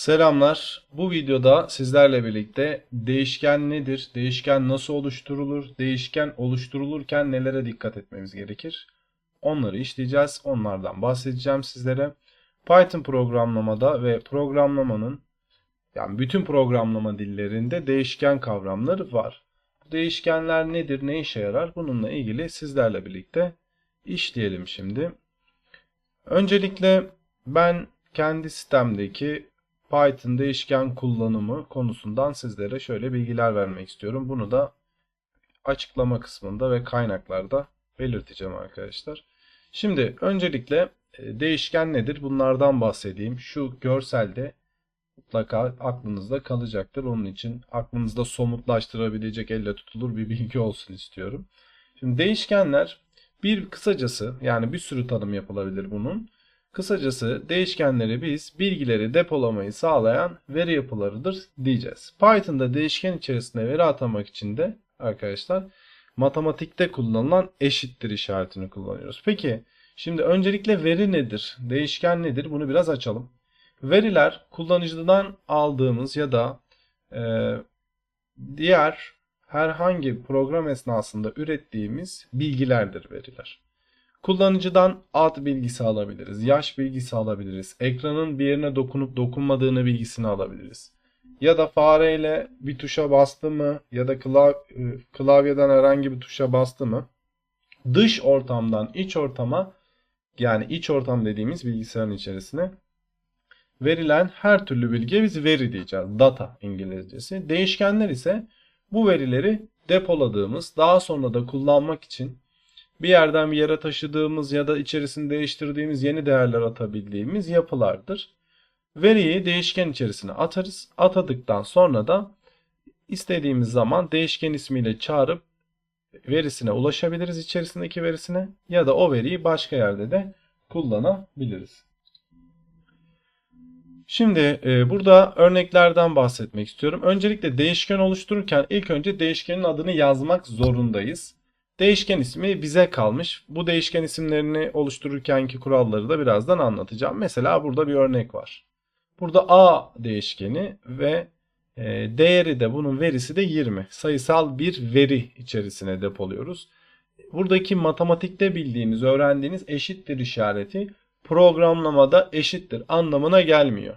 Selamlar. Bu videoda sizlerle birlikte değişken nedir, değişken nasıl oluşturulur, değişken oluşturulurken nelere dikkat etmemiz gerekir? Onları işleyeceğiz. Onlardan bahsedeceğim sizlere. Python programlamada ve programlamanın yani bütün programlama dillerinde değişken kavramları var. Bu değişkenler nedir, ne işe yarar? Bununla ilgili sizlerle birlikte işleyelim şimdi. Öncelikle ben kendi sistemdeki Python değişken kullanımı konusundan sizlere şöyle bilgiler vermek istiyorum. Bunu da açıklama kısmında ve kaynaklarda belirteceğim arkadaşlar. Şimdi öncelikle e, değişken nedir? Bunlardan bahsedeyim. Şu görselde mutlaka aklınızda kalacaktır. Onun için aklınızda somutlaştırabilecek elle tutulur bir bilgi olsun istiyorum. Şimdi değişkenler bir kısacası yani bir sürü tanım yapılabilir bunun. Kısacası değişkenleri biz bilgileri depolamayı sağlayan veri yapılarıdır diyeceğiz. Python'da değişken içerisinde veri atamak için de arkadaşlar matematikte kullanılan eşittir işaretini kullanıyoruz. Peki şimdi öncelikle veri nedir? Değişken nedir? Bunu biraz açalım. Veriler kullanıcıdan aldığımız ya da e, diğer herhangi program esnasında ürettiğimiz bilgilerdir veriler. Kullanıcıdan ad bilgisi alabiliriz, yaş bilgisi alabiliriz, ekranın bir yerine dokunup dokunmadığını bilgisini alabiliriz. Ya da fareyle bir tuşa bastı mı ya da klav klavyeden herhangi bir tuşa bastı mı dış ortamdan iç ortama yani iç ortam dediğimiz bilgisayarın içerisine verilen her türlü bilgiye biz veri diyeceğiz. Data İngilizcesi. Değişkenler ise bu verileri depoladığımız, daha sonra da kullanmak için bir yerden bir yere taşıdığımız ya da içerisini değiştirdiğimiz yeni değerler atabildiğimiz yapılardır. Veriyi değişken içerisine atarız. Atadıktan sonra da istediğimiz zaman değişken ismiyle çağırıp verisine ulaşabiliriz içerisindeki verisine ya da o veriyi başka yerde de kullanabiliriz. Şimdi e, burada örneklerden bahsetmek istiyorum. Öncelikle değişken oluştururken ilk önce değişkenin adını yazmak zorundayız. Değişken ismi bize kalmış. Bu değişken isimlerini oluştururkenki kuralları da birazdan anlatacağım. Mesela burada bir örnek var. Burada A değişkeni ve e, değeri de bunun verisi de 20. Sayısal bir veri içerisine depoluyoruz. Buradaki matematikte bildiğiniz, öğrendiğiniz eşittir işareti programlamada eşittir anlamına gelmiyor.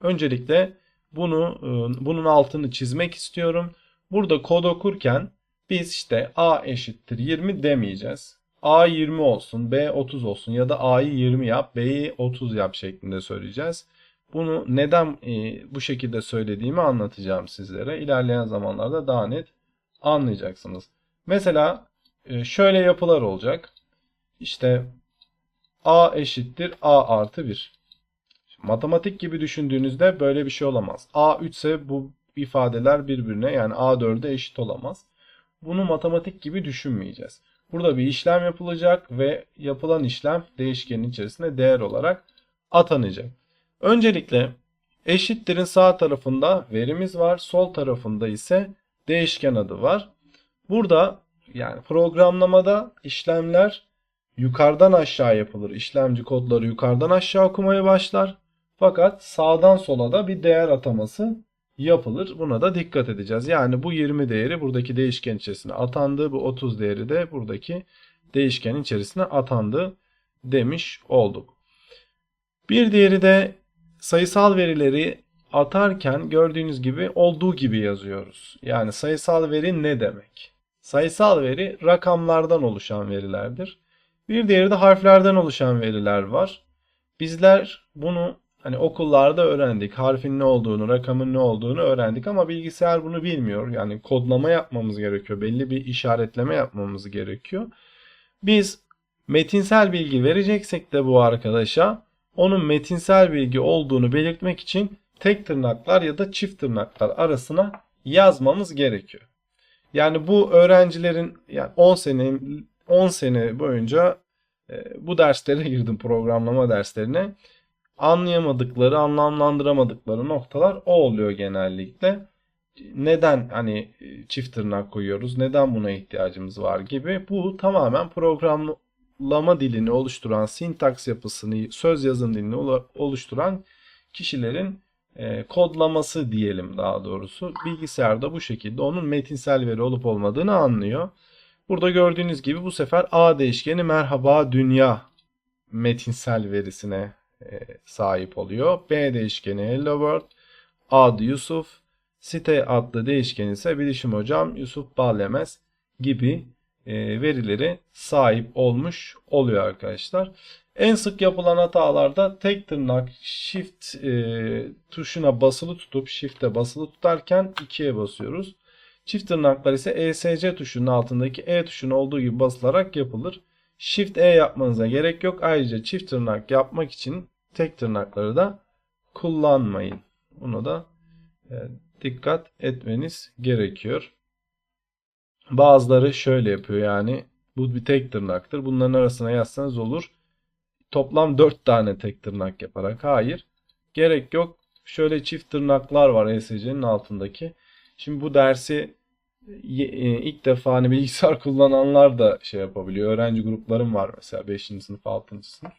Öncelikle bunu e, bunun altını çizmek istiyorum. Burada kod okurken biz işte A eşittir 20 demeyeceğiz. A 20 olsun, B 30 olsun ya da A'yı 20 yap, B'yi 30 yap şeklinde söyleyeceğiz. Bunu neden e, bu şekilde söylediğimi anlatacağım sizlere. İlerleyen zamanlarda daha net anlayacaksınız. Mesela e, şöyle yapılar olacak. İşte A eşittir A artı 1. Matematik gibi düşündüğünüzde böyle bir şey olamaz. A 3 ise bu ifadeler birbirine yani A4'e eşit olamaz. Bunu matematik gibi düşünmeyeceğiz. Burada bir işlem yapılacak ve yapılan işlem değişkenin içerisinde değer olarak atanacak. Öncelikle eşittirin sağ tarafında verimiz var. Sol tarafında ise değişken adı var. Burada yani programlamada işlemler yukarıdan aşağı yapılır. İşlemci kodları yukarıdan aşağı okumaya başlar. Fakat sağdan sola da bir değer ataması yapılır. Buna da dikkat edeceğiz. Yani bu 20 değeri buradaki değişken içerisine atandı. Bu 30 değeri de buradaki değişkenin içerisine atandı demiş olduk. Bir diğeri de sayısal verileri atarken gördüğünüz gibi olduğu gibi yazıyoruz. Yani sayısal veri ne demek? Sayısal veri rakamlardan oluşan verilerdir. Bir diğeri de harflerden oluşan veriler var. Bizler bunu Hani okullarda öğrendik. Harfin ne olduğunu, rakamın ne olduğunu öğrendik ama bilgisayar bunu bilmiyor. Yani kodlama yapmamız gerekiyor. Belli bir işaretleme yapmamız gerekiyor. Biz metinsel bilgi vereceksek de bu arkadaşa onun metinsel bilgi olduğunu belirtmek için tek tırnaklar ya da çift tırnaklar arasına yazmamız gerekiyor. Yani bu öğrencilerin yani 10 sene 10 sene boyunca e, bu derslere girdim programlama derslerine anlayamadıkları, anlamlandıramadıkları noktalar o oluyor genellikle. Neden hani çift tırnak koyuyoruz? Neden buna ihtiyacımız var gibi. Bu tamamen programlama dilini oluşturan, sintaks yapısını, söz yazım dilini oluşturan kişilerin e, kodlaması diyelim daha doğrusu. Bilgisayarda bu şekilde onun metinsel veri olup olmadığını anlıyor. Burada gördüğünüz gibi bu sefer A değişkeni merhaba dünya metinsel verisine e, sahip oluyor. B değişkeni hello world, ad Yusuf, site adlı değişken ise bilişim hocam Yusuf Ballemez gibi e, verileri sahip olmuş oluyor arkadaşlar. En sık yapılan hatalarda tek tırnak shift e, tuşuna basılı tutup shift'e basılı tutarken 2'ye basıyoruz. Çift tırnaklar ise ESC tuşunun altındaki E tuşuna olduğu gibi basılarak yapılır. Shift E yapmanıza gerek yok. Ayrıca çift tırnak yapmak için tek tırnakları da kullanmayın. Bunu da e, dikkat etmeniz gerekiyor. Bazıları şöyle yapıyor yani bu bir tek tırnaktır. Bunların arasına yazsanız olur. Toplam 4 tane tek tırnak yaparak. Hayır. Gerek yok. Şöyle çift tırnaklar var ESC'nin altındaki. Şimdi bu dersi ilk defa hani bilgisayar kullananlar da şey yapabiliyor. Öğrenci gruplarım var mesela 5. sınıf 6. sınıf.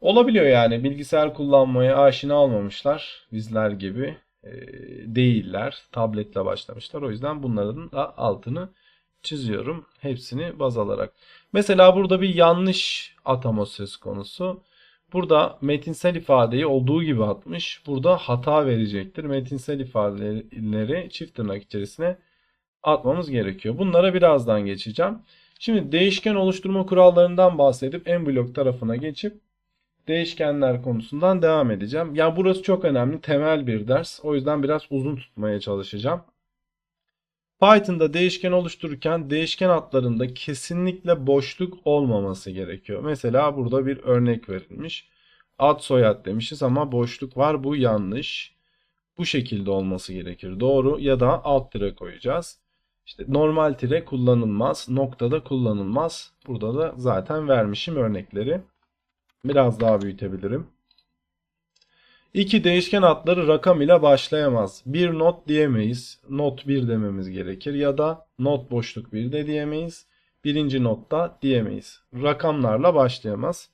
Olabiliyor yani bilgisayar kullanmaya aşina olmamışlar bizler gibi e, değiller. Tabletle başlamışlar. O yüzden bunların da altını çiziyorum. Hepsini baz alarak. Mesela burada bir yanlış atama söz konusu. Burada metinsel ifadeyi olduğu gibi atmış. Burada hata verecektir. Metinsel ifadeleri çift tırnak içerisine atmamız gerekiyor. Bunlara birazdan geçeceğim. Şimdi değişken oluşturma kurallarından bahsedip en blok tarafına geçip değişkenler konusundan devam edeceğim. Ya burası çok önemli, temel bir ders. O yüzden biraz uzun tutmaya çalışacağım. Python'da değişken oluştururken değişken adlarında kesinlikle boşluk olmaması gerekiyor. Mesela burada bir örnek verilmiş. Ad soyad demişiz ama boşluk var. Bu yanlış. Bu şekilde olması gerekir. Doğru ya da alt tire koyacağız. İşte normal tire kullanılmaz. Noktada kullanılmaz. Burada da zaten vermişim örnekleri. Biraz daha büyütebilirim. İki değişken adları rakam ile başlayamaz. Bir not diyemeyiz. Not 1 dememiz gerekir. Ya da not boşluk 1 de diyemeyiz. Birinci notta diyemeyiz. Rakamlarla başlayamaz.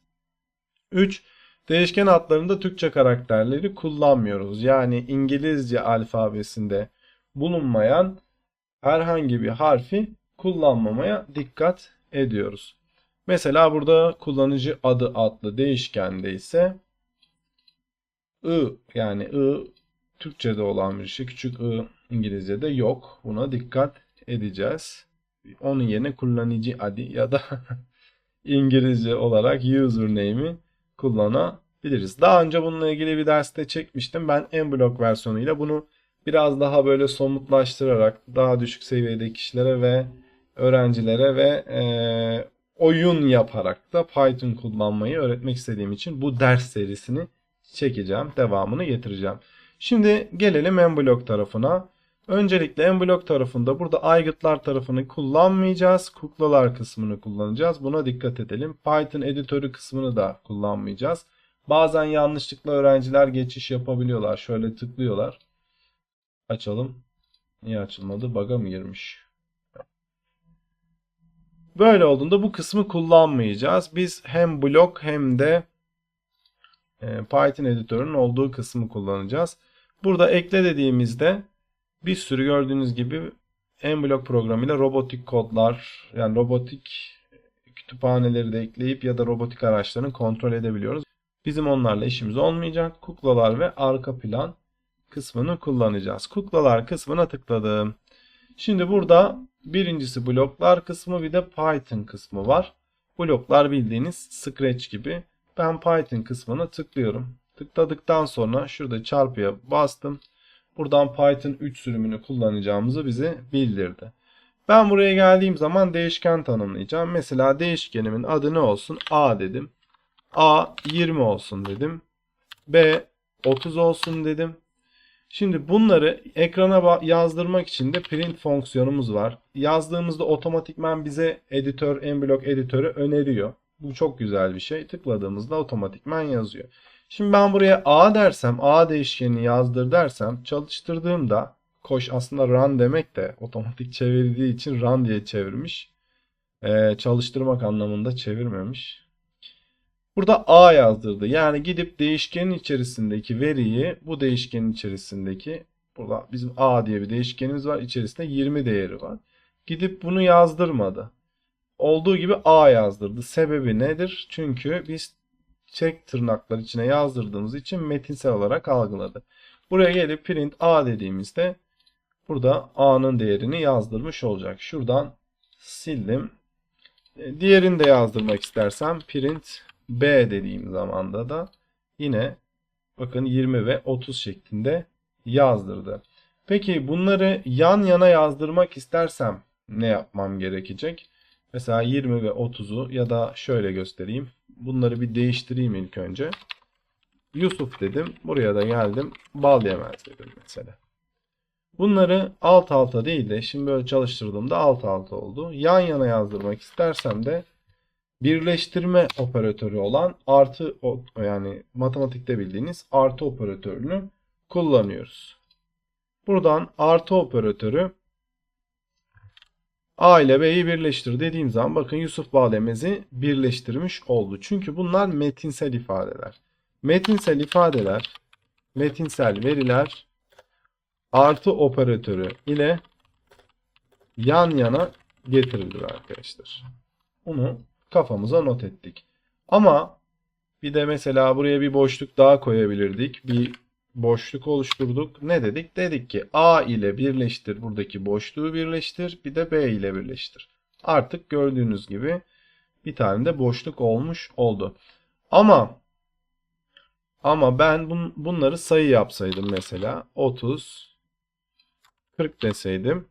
3. Değişken adlarında Türkçe karakterleri kullanmıyoruz. Yani İngilizce alfabesinde bulunmayan herhangi bir harfi kullanmamaya dikkat ediyoruz. Mesela burada kullanıcı adı adlı değişkende ise I yani I Türkçe'de olan bir şey. Küçük I İngilizce'de yok. Buna dikkat edeceğiz. Onun yerine kullanıcı adı ya da İngilizce olarak username'i kullanabiliriz. Daha önce bununla ilgili bir derste çekmiştim. Ben en blok versiyonuyla bunu biraz daha böyle somutlaştırarak daha düşük seviyede kişilere ve öğrencilere ve e, oyun yaparak da Python kullanmayı öğretmek istediğim için bu ders serisini çekeceğim. Devamını getireceğim. Şimdi gelelim MBlock tarafına. Öncelikle MBlock tarafında burada aygıtlar tarafını kullanmayacağız. Kuklalar kısmını kullanacağız. Buna dikkat edelim. Python editörü kısmını da kullanmayacağız. Bazen yanlışlıkla öğrenciler geçiş yapabiliyorlar. Şöyle tıklıyorlar. Açalım. Niye açılmadı? Bug'a mı girmiş? Böyle olduğunda bu kısmı kullanmayacağız. Biz hem blok hem de e, Python editörünün olduğu kısmı kullanacağız. Burada ekle dediğimizde bir sürü gördüğünüz gibi MBlock programıyla robotik kodlar yani robotik kütüphaneleri de ekleyip ya da robotik araçlarını kontrol edebiliyoruz. Bizim onlarla işimiz olmayacak. Kuklalar ve arka plan kısmını kullanacağız. Kuklalar kısmına tıkladım. Şimdi burada birincisi bloklar kısmı bir de Python kısmı var. Bloklar bildiğiniz Scratch gibi. Ben Python kısmına tıklıyorum. Tıkladıktan sonra şurada çarpıya bastım. Buradan Python 3 sürümünü kullanacağımızı bize bildirdi. Ben buraya geldiğim zaman değişken tanımlayacağım. Mesela değişkenimin adı ne olsun? A dedim. A 20 olsun dedim. B 30 olsun dedim. Şimdi bunları ekrana yazdırmak için de print fonksiyonumuz var. Yazdığımızda otomatikman bize editör, mblock editörü öneriyor. Bu çok güzel bir şey. Tıkladığımızda otomatikman yazıyor. Şimdi ben buraya A dersem, A değişkenini yazdır dersem çalıştırdığımda koş aslında run demek de otomatik çevirdiği için run diye çevirmiş. Ee, çalıştırmak anlamında çevirmemiş. Burada A yazdırdı. Yani gidip değişkenin içerisindeki veriyi bu değişkenin içerisindeki burada bizim A diye bir değişkenimiz var. İçerisinde 20 değeri var. Gidip bunu yazdırmadı. Olduğu gibi A yazdırdı. Sebebi nedir? Çünkü biz çek tırnaklar içine yazdırdığımız için metinsel olarak algıladı. Buraya gelip print A dediğimizde burada A'nın değerini yazdırmış olacak. Şuradan sildim. E, Diğerini de yazdırmak istersem print B dediğim zamanda da yine bakın 20 ve 30 şeklinde yazdırdı. Peki bunları yan yana yazdırmak istersem ne yapmam gerekecek? Mesela 20 ve 30'u ya da şöyle göstereyim. Bunları bir değiştireyim ilk önce. Yusuf dedim. Buraya da geldim. Bal yemez dedim mesela. Bunları alt alta değil de şimdi böyle çalıştırdığımda alt alta oldu. Yan yana yazdırmak istersem de birleştirme operatörü olan artı yani matematikte bildiğiniz artı operatörünü kullanıyoruz. Buradan artı operatörü A ile B'yi birleştir dediğim zaman bakın Yusuf Bağlemez'i birleştirmiş oldu. Çünkü bunlar metinsel ifadeler. Metinsel ifadeler, metinsel veriler artı operatörü ile yan yana getirilir arkadaşlar. Bunu kafamıza not ettik. Ama bir de mesela buraya bir boşluk daha koyabilirdik. Bir boşluk oluşturduk. Ne dedik? Dedik ki A ile birleştir. Buradaki boşluğu birleştir. Bir de B ile birleştir. Artık gördüğünüz gibi bir tane de boşluk olmuş oldu. Ama ama ben bun- bunları sayı yapsaydım mesela 30 40 deseydim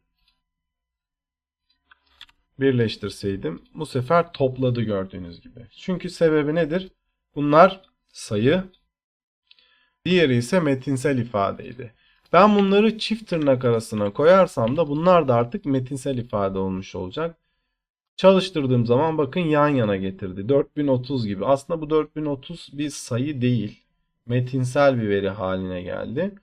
birleştirseydim bu sefer topladı gördüğünüz gibi. Çünkü sebebi nedir? Bunlar sayı Diğeri ise metinsel ifadeydi. Ben bunları çift tırnak arasına koyarsam da bunlar da artık metinsel ifade olmuş olacak. Çalıştırdığım zaman bakın yan yana getirdi. 4030 gibi. Aslında bu 4030 bir sayı değil. Metinsel bir veri haline geldi.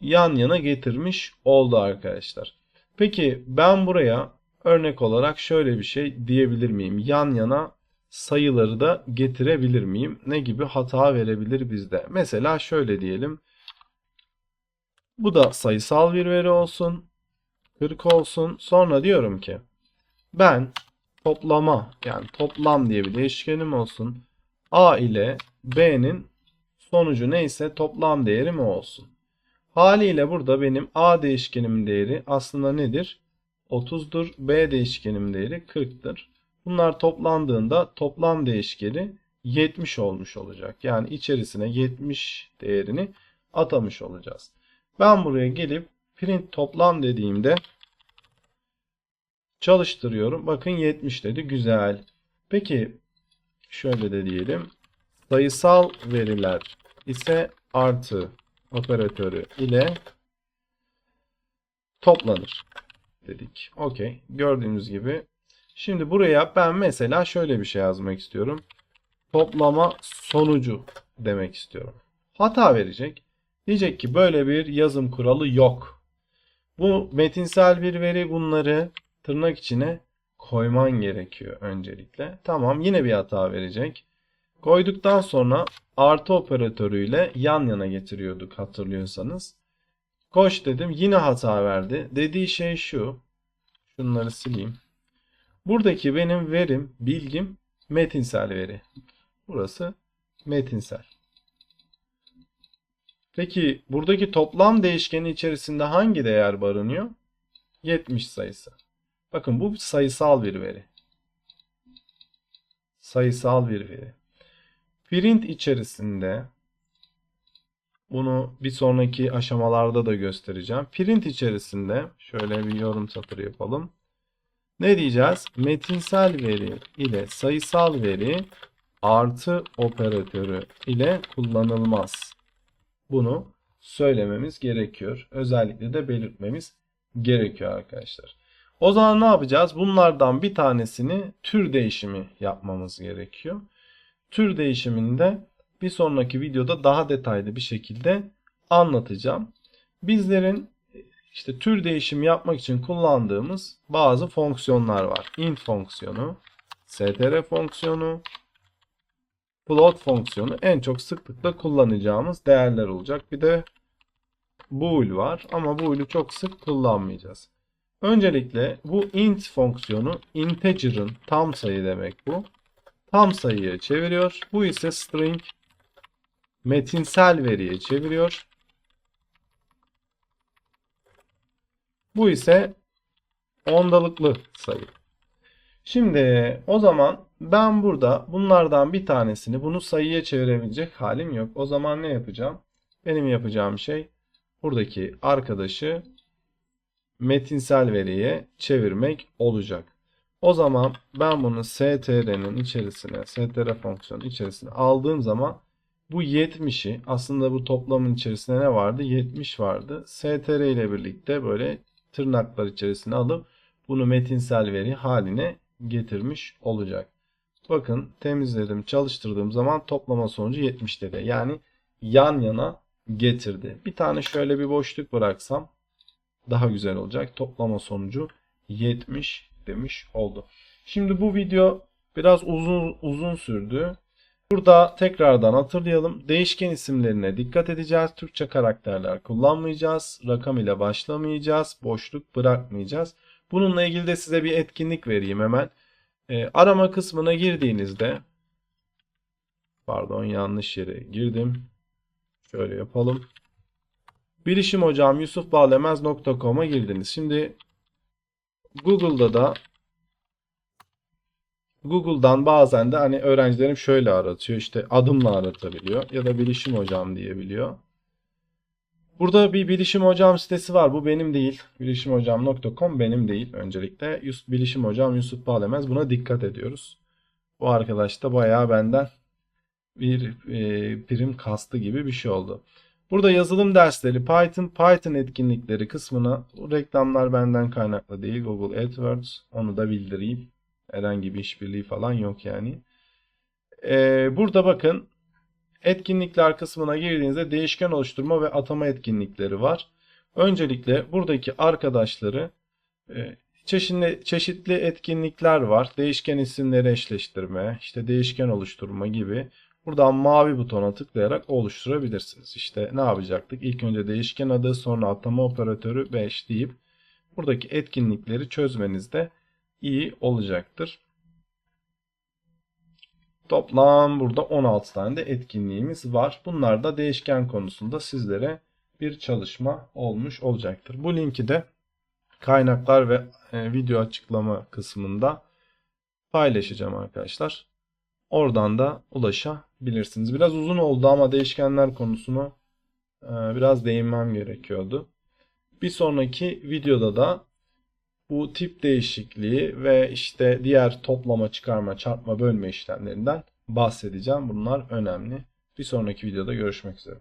Yan yana getirmiş oldu arkadaşlar. Peki ben buraya örnek olarak şöyle bir şey diyebilir miyim? Yan yana sayıları da getirebilir miyim? Ne gibi hata verebilir bizde? Mesela şöyle diyelim. Bu da sayısal bir veri olsun. 40 olsun. Sonra diyorum ki ben toplama yani toplam diye bir değişkenim olsun. A ile B'nin sonucu neyse toplam değeri mi olsun? Haliyle burada benim A değişkenimin değeri aslında nedir? 30'dur. B değişkenimin değeri 40'tır. Bunlar toplandığında toplam değişkeni 70 olmuş olacak. Yani içerisine 70 değerini atamış olacağız. Ben buraya gelip print toplam dediğimde çalıştırıyorum. Bakın 70 dedi. Güzel. Peki şöyle de diyelim. Sayısal veriler ise artı operatörü ile toplanır dedik. Okey. Gördüğünüz gibi Şimdi buraya ben mesela şöyle bir şey yazmak istiyorum. Toplama sonucu demek istiyorum. Hata verecek. Diyecek ki böyle bir yazım kuralı yok. Bu metinsel bir veri bunları tırnak içine koyman gerekiyor öncelikle. Tamam yine bir hata verecek. Koyduktan sonra artı operatörüyle yan yana getiriyorduk hatırlıyorsanız. Koş dedim yine hata verdi. Dediği şey şu. Şunları sileyim. Buradaki benim verim, bilgim metinsel veri. Burası metinsel. Peki buradaki toplam değişkeni içerisinde hangi değer barınıyor? 70 sayısı. Bakın bu sayısal bir veri. Sayısal bir veri. Print içerisinde bunu bir sonraki aşamalarda da göstereceğim. Print içerisinde şöyle bir yorum satırı yapalım. Ne diyeceğiz? Metinsel veri ile sayısal veri artı operatörü ile kullanılmaz. Bunu söylememiz gerekiyor. Özellikle de belirtmemiz gerekiyor arkadaşlar. O zaman ne yapacağız? Bunlardan bir tanesini tür değişimi yapmamız gerekiyor. Tür değişiminde bir sonraki videoda daha detaylı bir şekilde anlatacağım. Bizlerin işte tür değişimi yapmak için kullandığımız bazı fonksiyonlar var. int fonksiyonu, str fonksiyonu, float fonksiyonu en çok sıklıkla kullanacağımız değerler olacak. Bir de bool var ama bool'ü çok sık kullanmayacağız. Öncelikle bu int fonksiyonu integer'ın tam sayı demek bu. Tam sayıya çeviriyor. Bu ise string metinsel veriye çeviriyor. Bu ise ondalıklı sayı. Şimdi o zaman ben burada bunlardan bir tanesini bunu sayıya çevirebilecek halim yok. O zaman ne yapacağım? Benim yapacağım şey buradaki arkadaşı metinsel veriye çevirmek olacak. O zaman ben bunu str'nin içerisine, str fonksiyonu içerisine aldığım zaman bu 70'i aslında bu toplamın içerisinde ne vardı? 70 vardı. str ile birlikte böyle tırnaklar içerisine alıp bunu metinsel veri haline getirmiş olacak. Bakın temizledim, çalıştırdığım zaman toplama sonucu 70 dedi. Yani yan yana getirdi. Bir tane şöyle bir boşluk bıraksam daha güzel olacak. Toplama sonucu 70 demiş oldu. Şimdi bu video biraz uzun uzun sürdü. Burada tekrardan hatırlayalım. Değişken isimlerine dikkat edeceğiz. Türkçe karakterler kullanmayacağız. Rakam ile başlamayacağız. Boşluk bırakmayacağız. Bununla ilgili de size bir etkinlik vereyim hemen. E, arama kısmına girdiğinizde pardon yanlış yere girdim. Şöyle yapalım. Bilişim hocam yusufbağlemez.com'a girdiniz. Şimdi Google'da da Google'dan bazen de hani öğrencilerim şöyle aratıyor. işte adımla aratabiliyor ya da bilişim hocam diyebiliyor. Burada bir bilişim hocam sitesi var. Bu benim değil. Bilişimhocam.com benim değil öncelikle. Yus bilişim hocam Yusuf Bağlemez. Buna dikkat ediyoruz. Bu arkadaş da bayağı benden bir e, prim kastı gibi bir şey oldu. Burada yazılım dersleri, Python, Python etkinlikleri kısmına reklamlar benden kaynaklı değil. Google AdWords onu da bildireyim. Herhangi bir işbirliği falan yok yani. Ee, burada bakın etkinlikler kısmına girdiğinizde değişken oluşturma ve atama etkinlikleri var. Öncelikle buradaki arkadaşları e, çeşitli, çeşitli etkinlikler var. Değişken isimleri eşleştirme, işte değişken oluşturma gibi. Buradan mavi butona tıklayarak oluşturabilirsiniz. İşte ne yapacaktık? İlk önce değişken adı sonra atama operatörü 5 deyip buradaki etkinlikleri çözmenizde iyi olacaktır. Toplam burada 16 tane de etkinliğimiz var. Bunlar da değişken konusunda sizlere bir çalışma olmuş olacaktır. Bu linki de kaynaklar ve e, video açıklama kısmında paylaşacağım arkadaşlar. Oradan da ulaşabilirsiniz. Biraz uzun oldu ama değişkenler konusunu e, biraz değinmem gerekiyordu. Bir sonraki videoda da bu tip değişikliği ve işte diğer toplama, çıkarma, çarpma, bölme işlemlerinden bahsedeceğim. Bunlar önemli. Bir sonraki videoda görüşmek üzere.